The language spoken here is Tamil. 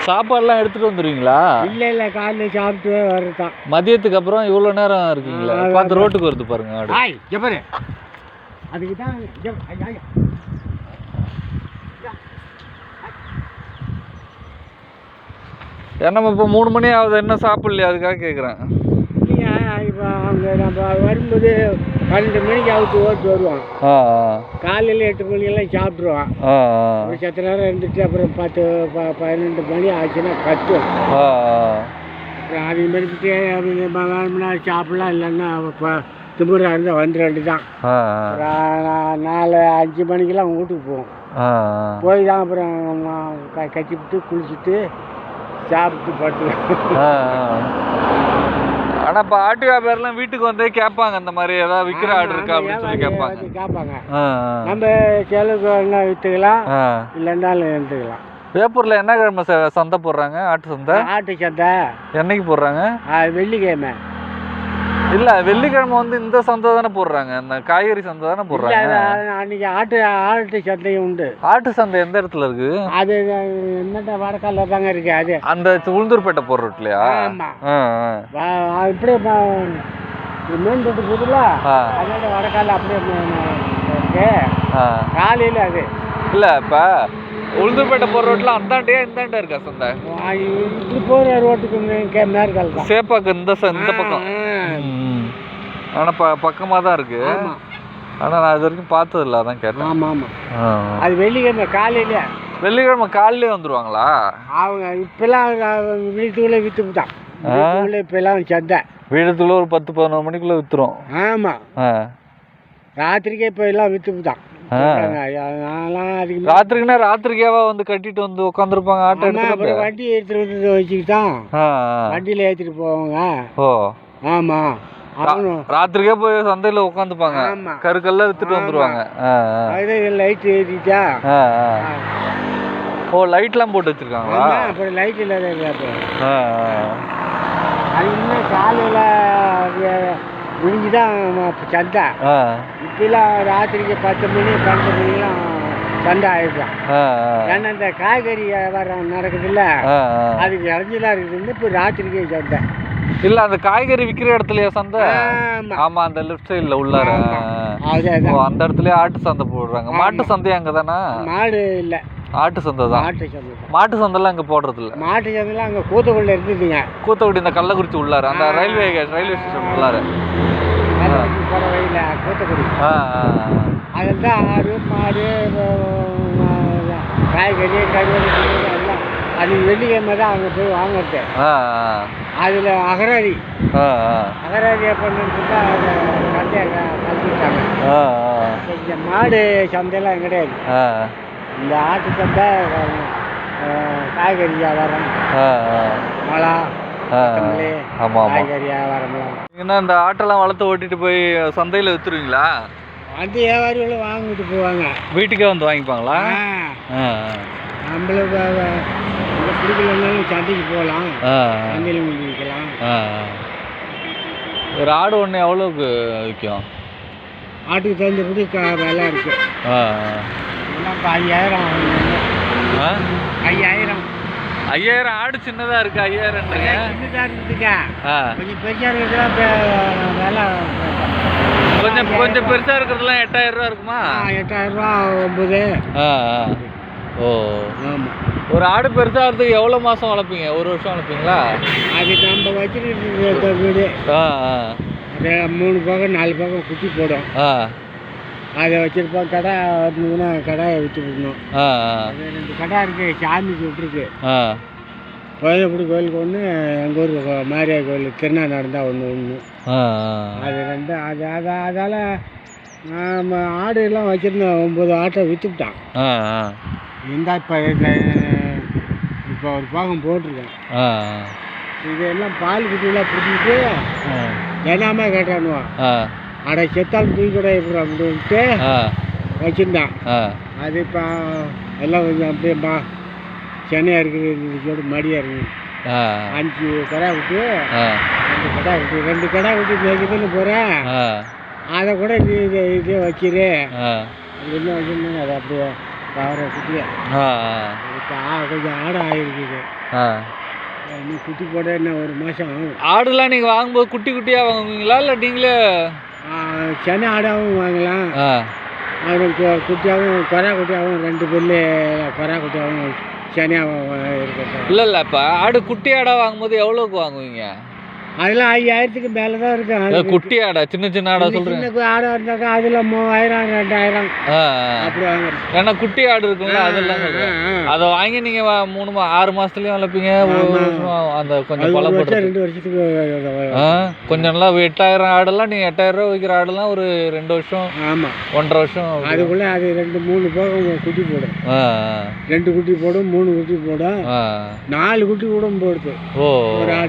சாப்பாடுலாம் எடுத்துட்டு வந்துருவீங்களா? இல்லை இல்லை காலையில் சாப்பிட்டு வரதான் மதியத்துக்கு அப்புறம் இவ்வளோ நேரம் இருக்கீங்களா? பார்த்து ரோட்டுக்கு வருது பாருங்க ஆடு. ஜப்பரு அதுக்கு தான். ஏன்னா இப்போ மூணு மணி ஆகுது என்ன சாப்பிடலையா அதுக்காக கேட்குறேன் இப்போ அவங்க நம்ம வரும்போது பன்னெண்டு மணிக்கு அவுத்து ஓட்டு வருவோம் காலையில் எட்டு மணிக்கெல்லாம் சாப்பிட்ருவோம் ஒரு சத்த நேரம் இருந்துட்டு அப்புறம் பத்து ப பன்னெண்டு மணி ஆச்சுன்னா கத்தும். அப்புறம் அது அவங்க வேணும்னா சாப்பிடலாம் இல்லைன்னா இப்போ திமுறா இருந்தால் வந்துட நா- நாலு அஞ்சு மணிக்கெல்லாம் வீட்டுக்கு போவோம். போய் தான் அப்புறம் க கட்டிவிட்டு குளிச்சுட்டு சாப்பிட்டு படுத்துவேன் ஆனால் இப்போ ஆட்டு வியாபாரிலாம் வீட்டுக்கு வந்தே கேட்பாங்க இந்த மாதிரி ஏதாவது விற்கிற ஆடு இருக்கா அப்படின்னு சொல்லி கேட்பாங்க. கேட்பாங்க. நம்ம செலவுக்கு வேணா விற்றுக்கலாம் இல்லைன்னாலும் எடுத்துக்கலாம். வேப்பூரில் என்ன கிழமை சந்தை போடுறாங்க? ஆட்டு சந்தை? ஆட்டு சந்தை. என்னைக்கு போடுறாங்க? வெள்ளிக்கிழமை. இல்லை வெள்ளிக்கிழமை வந்து இந்த சந்தை தானே போடுறாங்க. இந்த காய்கறி சந்தை தானே போடுறாங்க. அன்னைக்கு ஆட்டு ஆட்டு சந்தையும் உண்டு. ஆட்டு சந்தை எந்த இடத்துல இருக்கு? அது என்னட்ட வடக்கால தாங்க இருக்கு அது. அந்த உளுந்தூர்பேட்டை போடுற வா- இப்படியே மெயின் ரோட்டு போதுல அதோட வடக்கால அப்படியே இருக்கு. காலையில் அது. இல்லை இப்போ உளுந்தூர்பேட்டை போடுற ரோட்டில் அந்தாண்டையா இந்தாண்டா இருக்கா சந்தை? இப்படி போகிற ரோட்டுக்கு மேற்கால் சேப்பாக்கு இந்த இந்த பக்கம். ஆனா ப பக்கமாக தான் இருக்கு. ஆமா. ஆனா நான் இது வரைக்கும் பார்த்தது இல்லை அதான் கேட்டேன். ஆமா ஆமா. ஆ. அது வெள்ளிக்கிழமை காலையில. வெள்ளிக்கிழமை காலையிலே வந்துருவாங்களா? அவங்க இப்பெல்லாம் வீட்டுக்குள்ளே விற்றுட்டான் வீட்டுக்குள்ளே இப்பெல்லாம் சந்தை. வீடுக்குள்ள ஒரு பத்து பதினோரு மணிக்குள்ள வித்துரும். ஆமா. ஆ. ராத்திரிக்கே இப்போ எல்லாம். நான்லாம் அதுக்கு ராத்திரிக்குன்னா ராத்திரிக்கேவா வந்து கட்டிட்டு வந்து உட்காந்துருப்பாங்க ஆட்டோ அப்புறம் வண்டி எடுத்துட்டு வந்து வச்சுக்கிட்டான். வண்டியில் ஏற்றிட்டு போவாங்க. ஓ. ஆமா. அவனும் ராத்திரிக்கே போய் சந்தையில உட்காந்துப்பாங்க கருக்கெல்லாம் வித்துட்டு. வந்துருவாங்க. லைட் ஆ. ஓ லைட்லாம் போட்டு வச்சிருக்காங்களா? அப்புறம் லைட் இல்லாத. அது இன்னும் காலையில் விடிஞ்சு தான் சந்தை. இப்பெல்லாம் ராத்திரிக்கு பத்து மணி பன்னெண்டு மணிலாம் சண்டை ஆயிடுறான். ஏன்னா இந்த காய்கறி வியாபாரம் நடக்குதுல்ல. அதுக்கு இறஞ்சிலாம் இருக்குது. இப்போ ராத்திரிக்கே சந்தை. இல்ல அந்த காய்கறி விக்கிற இடத்துலயா சந்தை? ஆமா. அந்த லெஃப்ட் சைடுல உள்ளார. அந்த இடத்துலயே ஆட்டு சந்தை போடுறாங்க. மாட்டு சந்தை அங்க தானே மாடு இல்லை. ஆட்டு சந்தை தான். மாட்டு சந்தை தான். மாட்டு சந்தைலாம் அங்க போடுறது இல்ல. மாட்டு சந்தைலாம் அங்கே கூத்தக்குள்ள இருந்துதுங்க கூத்தக்குடி இந்த கள்ளக்குறிச்சி உள்ளார. அந்த ரயில்வே ரயில்வே ஸ்டேஷன் உள்ளார. போகிற வழியில் கூத்தக்குடி. அதில் தான் ஆடு மாடு காய்கறி எல்லாம் அது வெள்ளிக்கிழமை தான் அங்கே போய் வாங்குறது. அதில் அகராதி. அகராதியை பண்ணுறதுக்கு சந்தையை கலந்துட்டாங்க இந்த மாடு சந்தையெல்லாம் கிடையாது. ஆ, இந்த ஆட்டு சந்தை காய்கறி வியாபாரம் மழை காய்கறி வியாபாரம்லாம். என்ன இந்த ஆட்டெல்லாம் வளர்த்து ஓட்டிட்டு போய் சந்தையில வித்துருவீங்களா? அந்த வியாபாரிகளும் வாங்கிட்டு போவாங்க. வீட்டுக்கே வந்து வாங்கிப்பாங்களா? ஆ, சந்தைக்கு போகலாம். சந்தையில் விற்கலாம். ஒரு ஆடு ஒன்று எவ்வளோக்கு விற்கும் ஆட்டுக்கு தகுந்தபடி க விலை இருக்கு. இப்போ ஐயாயிரம். ஐயாயிரம். ஐயாயிரம் ஆடு சின்னதா இருக்கு ஐயாயிரம்ன்றீங்க? சின்னதாக இருக்குதுங்க. ஆ. கொஞ்சம் பெருசாக இருக்கிறதுலாம் விலை கொஞ்சம் கொஞ்சம் பெருசா இருக்கிறதுலாம் எட்டாயிரம் ரூபா இருக்குமா? எட்டாயிரம் ரூபா ஒம்பது ஆ, ஆ. ஓ. ஆமாம் ஒரு ஆடு பெருசாகிறதுக்கு எவ்வளோ மாசம் வளர்ப்பீங்க? ஒரு வருஷம் வளர்ப்பீங்களா? அது நம்ம வச்சுருக்க வீடு ஆ மூணு பக்கம் நாலு பக்கம் குட்டி போடும். ஆ. அதை வச்சுருப்போம் கடை இருந்ததுன்னா கடாயை விற்று விடணும். ஆ அது ரெண்டு கடை இருக்குது சாமிக்கு விட்டுருக்கு ஆ. கோயிலப்படி கோயிலுக்கு ஒன்று எங்கள் ஊர் மாரியார் கோயில் திருநா நடந்தால் ஒன்று ஒன்று அது ரெண்டு அது அது அதால் ஆடு எல்லாம் வச்சுருந்தோம் ஒம்பது ஆட்டை விற்றுவிட்டான் ஆ இந்த இப்போ ஒரு பாகம் போட்டிருக்கேன். இதெல்லாம் பால் குட்டியெல்லாம் பிடிச்சிட்டு தினமே கேட்டானுவான் அட செத்தால் தூக்கி கூட அப்படின்ட்டு ஆ. வச்சுருந்தான். அது இப்போ எல்லாம் கொஞ்சம் அப்படியே மா சென்னையாக இருக்குது சொல்லி மடியாக இருக்குது. அஞ்சு கடை விட்டு ஆ. ரெண்டு கடை விட்டு ரெண்டு கடை விட்டு மேய்க்குதுன்னு போகிறேன் அதை கூட நீ இதை வச்சிரு. என்ன வச்சுருந்தேன் அதை அப்படியே கவரை குட்டியை. இப்போ கொஞ்சம் ஆடை ஆகிருக்குது இன்னும் குட்டி போட என்ன ஒரு மாதம் ஆகும். ஆடுலாம் நீங்கள் வாங்கும்போது குட்டி குட்டியாக வாங்குவீங்களா இல்லை நீங்களே? சென்னை ஆடாவும் வாங்கலாம். ஆ. அவனுக்கு குட்டியாகவும் கொரா குட்டியாகவும் ரெண்டு பில்லு கொரா குட்டியாகவும் சென்னையாகவும் இருக்கிறது இல்லை இல்லை இப்போ ஆடு குட்டி ஆடாக வாங்கும்போது எவ்வளோக்கு வாங்குவீங்க? அதெல்லாம் ஐயாயிரத்துக்கு மேலே தான் அது குட்டி ஆடா சின்ன சின்ன ஆடா சின்ன சொல்கிறேன் சின்ன ஆடை இருந்தாக்கா அதில் மூவாயிரம் ரெண்டாயிரம் அப்படி வாங்குறோம் ஏன்னா குட்டி ஆடு இருக்குல்ல அதெல்லாம் அதை வாங்கி நீங்கள் மூணு ஆறு மாதத்துலேயும் வளர்ப்பீங்க. அந்த கொஞ்சம் பலப்படுறது ரெண்டு வருஷத்துக்கு கொஞ்சம் நல்லா எட்டாயிரம் ஆடெல்லாம் நீங்கள் எட்டாயிரம் ரூபா விற்கிற ஆடெல்லாம் ஒரு ரெண்டு வருஷம் ஆமாம் ஒன்றரை வருஷம். அதுக்குள்ளே அது ரெண்டு மூணு போக குட்டி போடும். ரெண்டு குட்டி போடும் மூணு குட்டி போடும் நாலு குட்டி கூட போடுது. ஓ. ஒரு ஆடு.